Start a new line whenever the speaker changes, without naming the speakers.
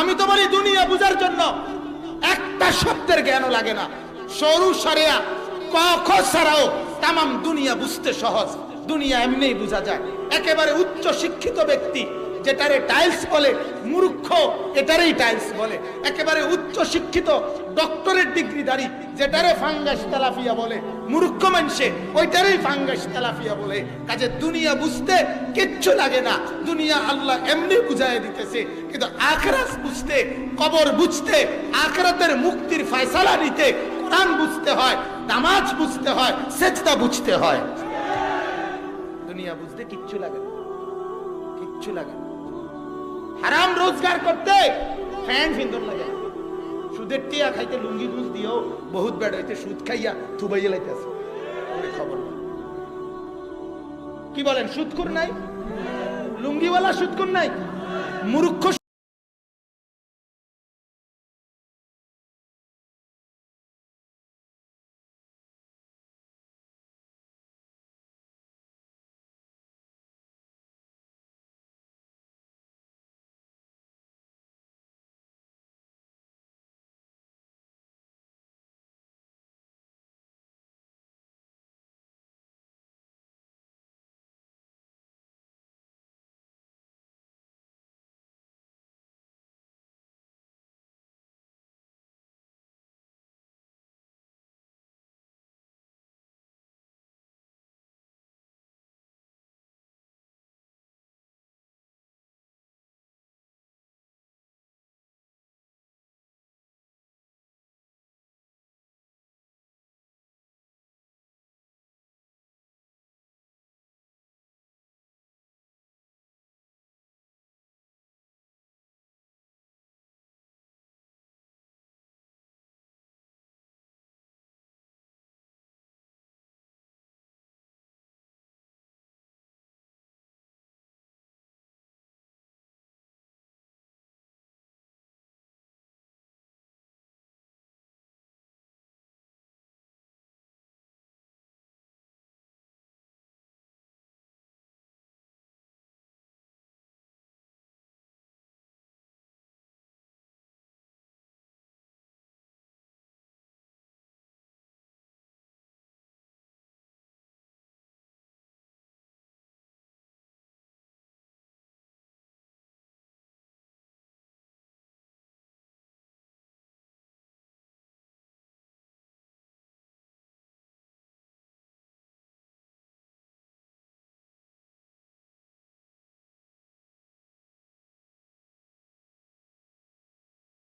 আমি তো বলি দুনিয়া বুঝার জন্য একটা শব্দের জ্ঞানও লাগে না। সরু সারিয়া কখ ছাড়াও তাম দুনিয়া বুঝতে সহজ। দুনিয়া এমনি বুঝা যায়। একেবারে উচ্চ শিক্ষিত ব্যক্তি যেটারে টাইলস বলে, মূর্খ এটারেই টাইলস বলে। একেবারে উচ্চ শিক্ষিত ডক্টরেট ডিগ্রিধারী যেটারে ফাঙ্গাস তেলাফিয়া বলে, মূর্খ মানুষে ওইটারেই ফাঙ্গাস তেলাফিয়া বলে। কাজে দুনিয়া বুঝতে কিচ্ছু লাগে না। দুনিয়া আল্লাহ এমনি বুঝাই দিতেছে, কিন্তু আখরাত বুঝতে, কবর বুঝতে, আখরাতের মুক্তির ফয়সালা নিতে কোরআন বুঝতে হয়, নামাজ বুঝতে হয়, সেজদা বুঝতে হয়। দুনিয়া বুঝতে কিচ্ছু লাগে না। কিচ্ছু লাগে না। হারাম রোজগার করতে ফ্যান ফিন্দর লাগে। সুদের টিয়া খাইতে লুঙ্গি গুজ দিও বহুত বেড় হইতে সুদ খাইয়া থুবাইয়া লাইতেছে খবর কি বলেন সুদ কর নাই? লুঙ্গিওয়ালা সুদ কর নাই? মূর্খ